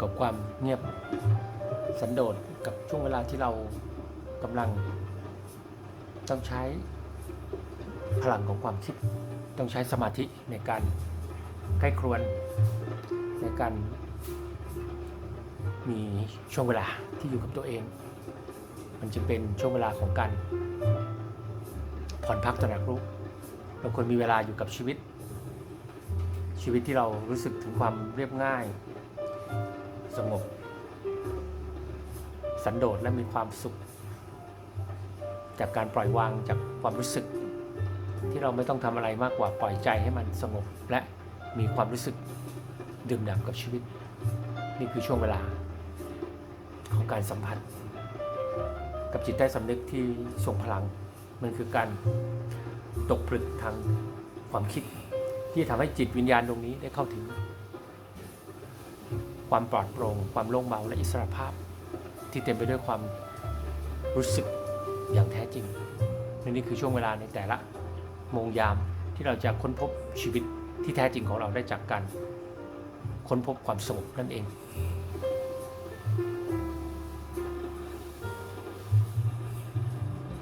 กับความเงียบสันโดษกับช่วงเวลาที่เรากำลังต้องใช้พลังของความคิด ต้องใช้สมาธิในการใกล้ครวน ในการมีช่วงเวลาที่อยู่กับตัวเอง มันจะเป็นช่วงเวลาของการผ่อนพักตระหนักรู้เราควรมีเวลาอยู่กับชีวิต ชีวิตที่เรารู้สึกถึงความเรียบง่าย สงบ สันโดษและมีความสุข จากการปล่อยวางจากความรู้สึก ที่เราไม่ต้องทำอะไรมากกว่าปล่อยใจให้มันสงบและมีความรู้สึกดื่มด่ำกับชีวิต นี่คือช่วงเวลาของการสัมผัส กับจิตใต้สำนึกที่ทรงพลัง มันคือการตกผลึกทางความคิดที่ทำให้จิตวิญญาณตรงนี้ได้เข้าถึง ความปลอดโปร่งความโล่งเบาและอิสระภาพ ที่เต็มไปด้วยความรู้สึกอย่างแท้จริงนี่คือช่วงเวลาในแต่ละโมงยามที่เราจะค้นพบชีวิตที่แท้จริงของเราได้จากการค้นพบความสงบนั่นเอง